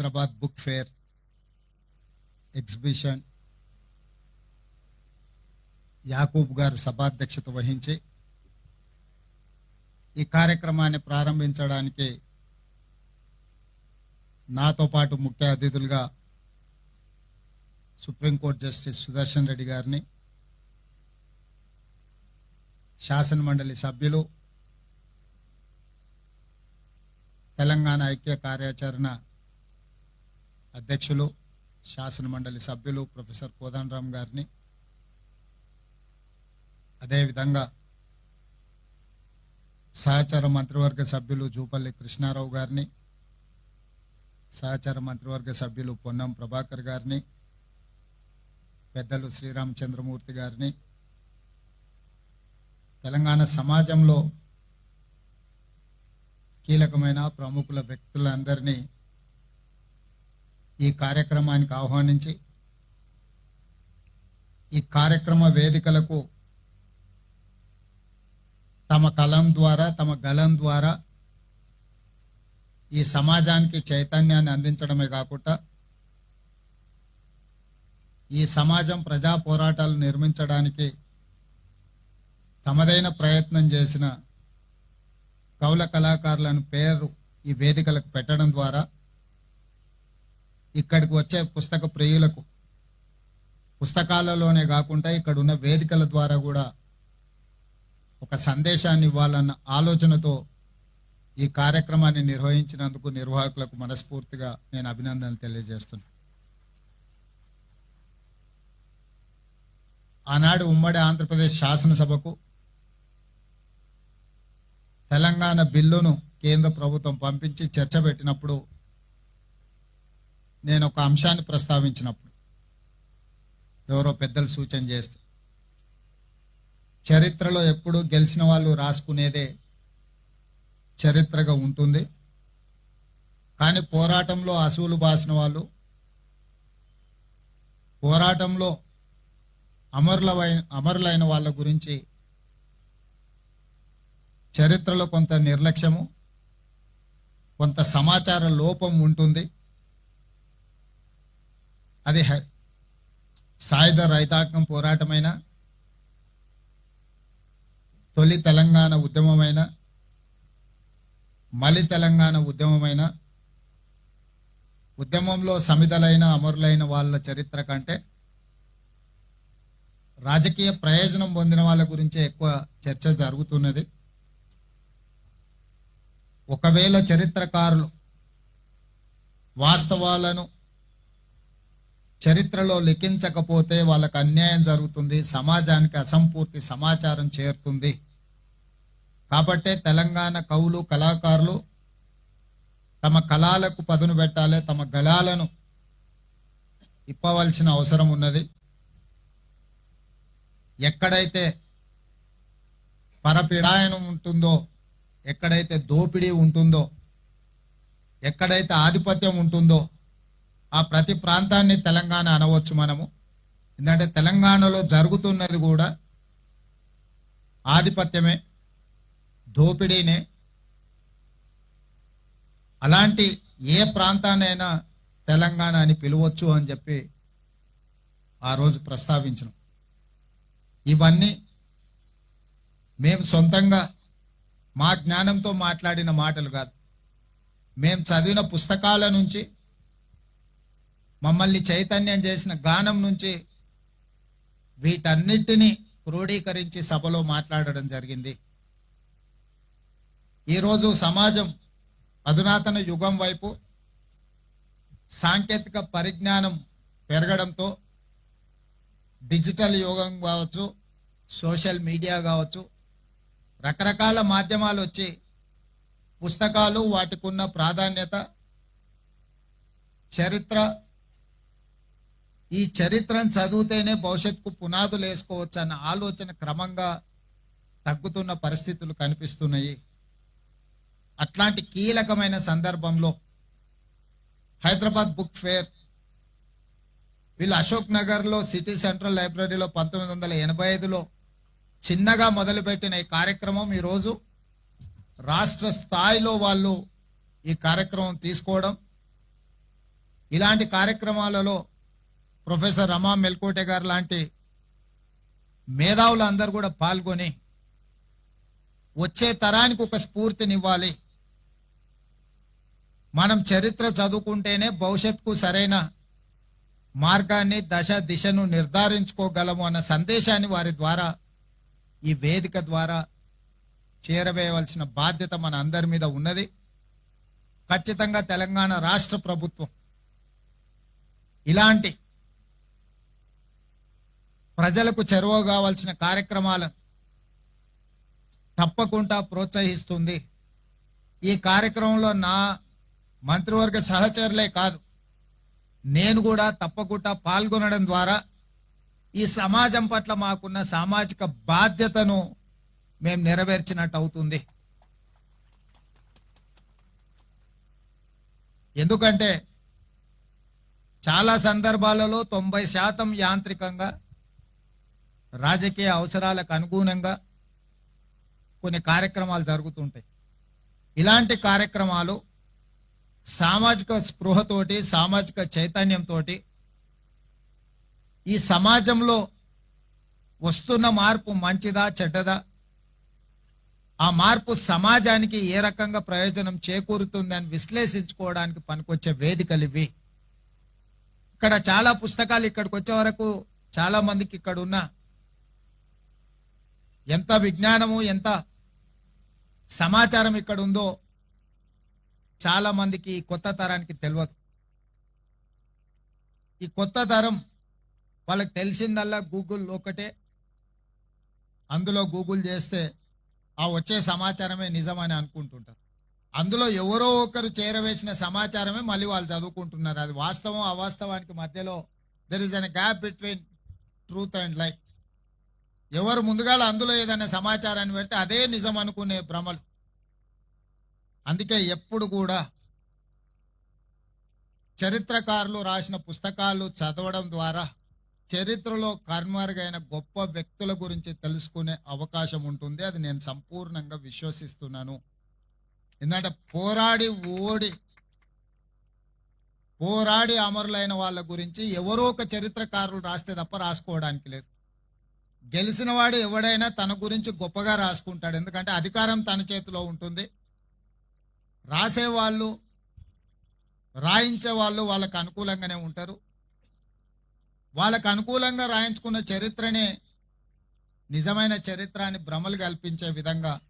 Hyderabad book fair exhibition Yakub గారు సభాధ్యక్షత వహించి ఈ కార్యక్రమాన్ని ప్రారంభించడానికి నాతో పాటు ముఖ్య అతిథులుగా సుప్రీంకోర్టు జస్టిస్ సుదర్శన్ రెడ్డి గారిని శాసన మండలి సభ్యులు తెలంగాణ ఐక్య కార్యాచరణ అధ్యక్షులు శాసన మండలి సభ్యులు ప్రొఫెసర్ కోదండరామ్ గారిని. అదేవిధంగా సహచార మంత్రివర్గ సభ్యులు జూపల్లి కృష్ణారావు గారిని సహచార మంత్రివర్గ సభ్యులు పొన్నం ప్రభాకర్ గారిని పెద్దలు శ్రీరామచంద్రమూర్తి గారిని. తెలంగాణ సమాజంలో కీలకమైన ప్రముఖుల వ్యక్తులందరినీ ఈ కార్యక్రమానికి ఆహ్వానించి ఈ కార్యక్రమ వేదికలకు తమ కలం ద్వారా తమ గలం ద్వారా ఈ సమాజానికి చైతన్యాన్ని అందించడమే కాకుండా ఈ సమాజం ప్రజా పోరాటాలు నిర్మించడానికి తమదైన ప్రయత్నం చేసిన కౌల కళాకారులను పేరు ఈ వేదికలకు పెట్టడం ద్వారా ఇక్కడికి వచ్చే పుస్తక ప్రియులకు పుస్తకాలలోనే కాకుండా ఇక్కడ ఉన్న వేదికల ద్వారా కూడా ఒక సందేశాన్ని ఇవ్వాలన్న ఆలోచనతో ఈ కార్యక్రమాన్ని నిర్వహించినందుకు నిర్వాహకులకు మనస్ఫూర్తిగా నేను అభినందనలు తెలియజేస్తున్నాను ఆనాడు ఉమ్మడి ఆంధ్రప్రదేశ్ శాసనసభకు తెలంగాణ బిల్లును కేంద్ర ప్రభుత్వం పంపించి చర్చ పెట్టినప్పుడు నేను ఒక అంశాన్ని ప్రస్తావించినప్పుడు ఎవరో పెద్దలు సూచన చేస్తే చరిత్రలో ఎప్పుడు గెలిచిన వాళ్ళు రాసుకునేదే చరిత్రగా ఉంటుంది. కానీ పోరాటంలో అసూలు బాసిన వాళ్ళు పోరాటంలో అమరులవైన అమరులైన వాళ్ళ గురించి చరిత్రలో కొంత నిర్లక్ష్యము కొంత సమాచార లోపం ఉంటుంది. అది సాయుధ రైతాంగం పోరాటమైన తొలి తెలంగాణ ఉద్యమమైన మలి తెలంగాణ ఉద్యమమైన ఉద్యమంలో సమిదలైన అమరులైన వాళ్ళ చరిత్ర కంటే రాజకీయ ప్రయోజనం పొందిన వాళ్ళ గురించే ఎక్కువ చర్చ జరుగుతున్నది. ఒకవేళ చరిత్రకారులు వాస్తవాలను చరిత్రలో లిఖించకపోతే వాళ్ళకు అన్యాయం జరుగుతుంది సమాజానికి అసంపూర్తి సమాచారం చేరుతుంది. కాబట్టే తెలంగాణ కవులు కళాకారులు తమ కళాలకు పదును పెట్టాలి తమ గళాలను ఇప్పవలసిన అవసరం ఉన్నది. ఎక్కడైతే పరపీడాయనం ఉంటుందో ఎక్కడైతే దోపిడీ ఉంటుందో ఎక్కడైతే ఆధిపత్యం ఉంటుందో ఆ ప్రతి ప్రాంతాన్ని తెలంగాణ అనవచ్చు మనము. ఎందుకంటే తెలంగాణలో జరుగుతున్నది కూడా ఆధిపత్యమే దోపిడీనే. అలాంటి ఏ ప్రాంతాన్నైనా తెలంగాణ అని పిలవచ్చు అని చెప్పి ఆ రోజు ప్రస్తావించడం ఇవన్నీ మేము సొంతంగా మా జ్ఞానంతో మాట్లాడిన మాటలు కాదు. మేము చదివిన పుస్తకాల నుంచి మమ్మల్ని చైతన్యం చేసిన గానం నుంచి వీటన్నిటినీ క్రోడీకరించి సభలో మాట్లాడడం జరిగింది. ఈరోజు సమాజం అధునాతన యుగం వైపు సాంకేతిక పరిజ్ఞానం పెరగడంతో డిజిటల్ యుగం కావచ్చు సోషల్ మీడియా కావచ్చు రకరకాల మాధ్యమాలు వచ్చి పుస్తకాలు వాటికున్న ప్రాధాన్యత చరిత్ర ఈ చరిత్రను చదివితేనే భవిష్యత్తుకు పునాదులు వేసుకోవచ్చు అన్న ఆలోచన క్రమంగా తగ్గుతున్న పరిస్థితులు కనిపిస్తున్నాయి. అట్లాంటి కీలకమైన సందర్భంలో హైదరాబాద్ బుక్ ఫేర్ వీళ్ళు అశోక్ నగర్లో సిటీ సెంట్రల్ లైబ్రరీలో పంతొమ్మిది వందల ఎనభై ఐదులో చిన్నగా మొదలుపెట్టిన ఈ కార్యక్రమం ఈరోజు రాష్ట్ర స్థాయిలో వాళ్ళు ఈ కార్యక్రమం తీసుకోవడం. ఇలాంటి కార్యక్రమాలలో ప్రొఫెసర్ రమా మెల్కోటే గారు లాంటి మేధావులు అందరూ కూడా పాల్గొని వచ్చే తరానికి ఒక స్ఫూర్తినివ్వాలి. మనం చరిత్ర చదువుకుంటేనే భవిష్యత్తుకు సరైన మార్గాన్ని దశ దిశను నిర్ధారించుకోగలము అన్న సందేశాన్ని వారి ద్వారా ఈ వేదిక ద్వారా చేరవేయవలసిన బాధ్యత మన అందరి మీద ఉన్నది. ఖచ్చితంగా తెలంగాణ రాష్ట్ర ప్రభుత్వం ఇలాంటి ప్రజలకు చెరువ కావాల్సిన కార్యక్రమాలను తప్పకుండా ప్రోత్సహిస్తుంది. ఈ కార్యక్రమంలో నా మంత్రివర్గ సహచరులే కాదు నేను కూడా తప్పకుండా పాల్గొనడం ద్వారా ఈ సమాజం పట్ల మాకున్న సామాజిక బాధ్యతను మేము నెరవేర్చినట్టు అవుతుంది. ఎందుకంటే చాలా సందర్భాలలో తొంభై శాతం యాంత్రికంగా రాజకీయ అవసరాలకు అనుగుణంగా కొన్ని కార్యక్రమాలు జరుగుతుంటాయి. ఇలాంటి కార్యక్రమాలు సామాజిక స్పృహతోటి సామాజిక చైతన్యంతో ఈ సమాజంలో వస్తున్న మార్పు మంచిదా చెడ్డదా? ఆ మార్పు సమాజానికి ఏ రకంగా ప్రయోజనం చేకూరుతుంది అని విశ్లేషించుకోవడానికి పనికొచ్చే వేదికలు ఇవి. ఇక్కడ చాలా పుస్తకాలు ఇక్కడికి వచ్చే వరకు చాలా మందికి ఇక్కడ ఉన్న ఎంత విజ్ఞానము ఎంత సమాచారం ఇక్కడ ఉందో చాలా మందికి ఈ కొత్త తరానికి తెలియదు ఈ కొత్త తరం వాళ్ళకి తెలిసిందల్లా గూగుల్ ఒకటే. అందులో గూగుల్ చేస్తే ఆ వచ్చే సమాచారమే నిజమని అనుకుంటుంటారు. అందులో ఎవరో ఒకరు చేరవేసిన సమాచారమే మళ్ళీ వాళ్ళు చదువుకుంటున్నారు. అది వాస్తవం అవాస్తవానికి మధ్యలో there is an gap between truth and life ఎవరు ముందుగా అందులో ఏదైనా సమాచారాన్ని పెడితే అదే నిజం అనుకునే భ్రమలు. అందుకే ఎప్పుడు కూడా చరిత్రకారులు రాసిన పుస్తకాలు చదవడం ద్వారా చరిత్రలో కర్మరుగైన గొప్ప వ్యక్తుల గురించి తెలుసుకునే అవకాశం ఉంటుంది. అది నేను సంపూర్ణంగా విశ్వసిస్తున్నాను. ఎందుకంటే పోరాడి ఓడి పోరాడి అమరులైన వాళ్ళ గురించి ఎవరో ఒక చరిత్రకారులు రాస్తే తప్ప రాసుకోవడానికి లేదు. గెలిచిన వాడు ఎవడైనా తన గురించి గొప్పగా రాసుకుంటాడు. ఎందుకంటే అధికారం తన చేతిలో ఉంటుంది. రాసేవాళ్ళు రాయించే వాళ్ళు వాళ్ళకు అనుకూలంగానే ఉంటారు. వాళ్ళకు అనుకూలంగా రాయించుకున్న చరిత్రనే నిజమైన చరిత్రాన్ని భ్రమలు కల్పించే విధంగా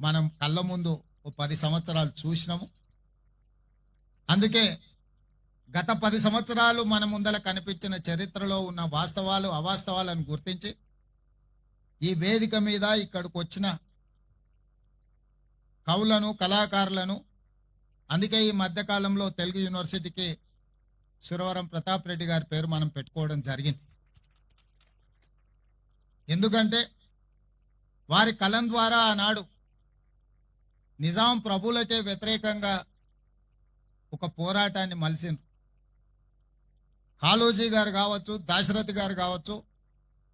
మనం కళ్ళ ముందు ఓ పది సంవత్సరాలు చూసినాము. అందుకే గత పది సంవత్సరాలు మన ముందర కనిపించిన చరిత్రలో ఉన్న వాస్తవాలు అవాస్తవాలను గుర్తించి ఈ వేదిక మీద ఇక్కడికి వచ్చిన కవులను కళాకారులను అందుకే ఈ మధ్యకాలంలో తెలుగు యూనివర్సిటీకి సురవరం ప్రతాప్ రెడ్డి గారి పేరు మనం పెట్టుకోవడం జరిగింది. ఎందుకంటే వారి కలం ద్వారా ఆనాడు నిజాం ప్రభులకే వ్యతిరేకంగా ఒక పోరాటాన్ని మలిసిండ్రు. కాళోజీ గారు కావచ్చు దాశరథి గారు కావచ్చు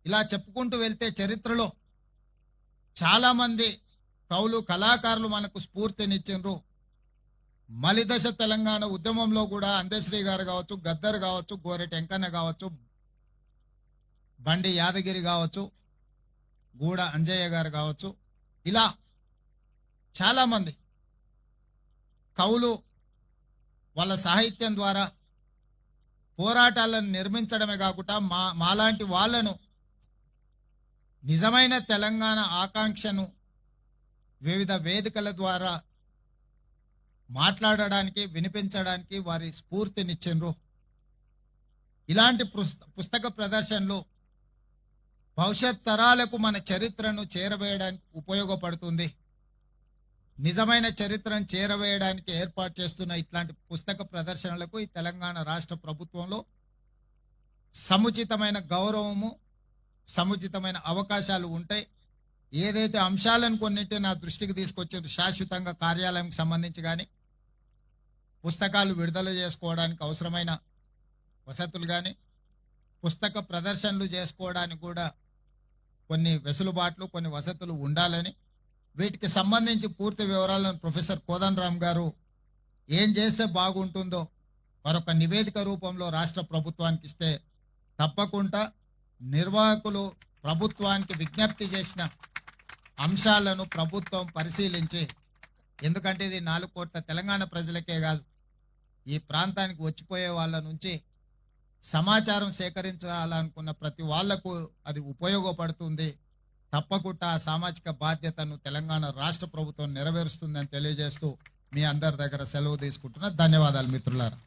ఇలా చెప్పుకుంటూ వెళ్తే చరిత్రలో చాలామంది కవులు కళాకారులు మనకు స్ఫూర్తినిచ్చిండ్రు. మలిదశ తెలంగాణ ఉద్యమంలో కూడా అందశ్రీ గారు కావచ్చు గద్దర్ కావచ్చు గోరెటి వెంకన్న కావచ్చు బండి యాదగిరి కావచ్చు గూడ అంజయ్య గారు కావచ్చు ఇలా చాలామంది కవులు వాళ్ళ సాహిత్యం ద్వారా పోరాటాలను నిర్మించడమే కాకుండా మా మాలాంటి వాళ్ళను నిజమైన తెలంగాణ ఆకాంక్షను వివిధ వేదికల ద్వారా మాట్లాడడానికి వినిపించడానికి వారి స్ఫూర్తినిచ్చిండ్రు. ఇలాంటి పుస్తక ప్రదర్శనలు భవిష్యత్ తరాలకు మన చరిత్రను చేరవేయడానికి ఉపయోగపడుతుంది. నిజమైన చరిత్రను చేరవేయడానికి ఏర్పాటు చేస్తున్న ఇట్లాంటి పుస్తక ప్రదర్శనలకు ఈ తెలంగాణ రాష్ట్ర ప్రభుత్వంలో సముచితమైన గౌరవము సముచితమైన అవకాశాలు ఉంటాయి. ఏదైతే అంశాలను కొన్నింటి నా దృష్టికి తీసుకొచ్చారు శాశ్వతంగా కార్యాలయంకి సంబంధించి కానీ పుస్తకాలు విడుదల చేసుకోవడానికి అవసరమైన వసతులు కానీ పుస్తక ప్రదర్శనలు చేసుకోవడానికి కూడా కొన్ని వెసులుబాట్లు కొన్ని వసతులు ఉండాలని వీటికి సంబంధించి పూర్తి వివరాలను ప్రొఫెసర్ కోదండరామ్ గారు ఏం చేస్తే బాగుంటుందో మరొక నివేదిక రూపంలో రాష్ట్ర ప్రభుత్వానికి ఇస్తే తప్పకుండా నిర్వాహకులు ప్రభుత్వానికి విజ్ఞప్తి చేసిన అంశాలను ప్రభుత్వం పరిశీలించి ఎందుకంటే ఇది నాలుగు కోట్ల తెలంగాణ ప్రజలకే కాదు ఈ ప్రాంతానికి వచ్చిపోయే వాళ్ళ నుంచి సమాచారం సేకరించాలనుకున్న ప్రతి వాళ్ళకు అది ఉపయోగపడుతుంది. తప్పకుండా ఆ సామాజిక బాధ్యతను తెలంగాణ రాష్ట్ర ప్రభుత్వం నెరవేరుస్తుందని తెలియజేస్తూ మీ అందరి దగ్గర సెలవు తీసుకుంటున్నా. ధన్యవాదాలు మిత్రులారా.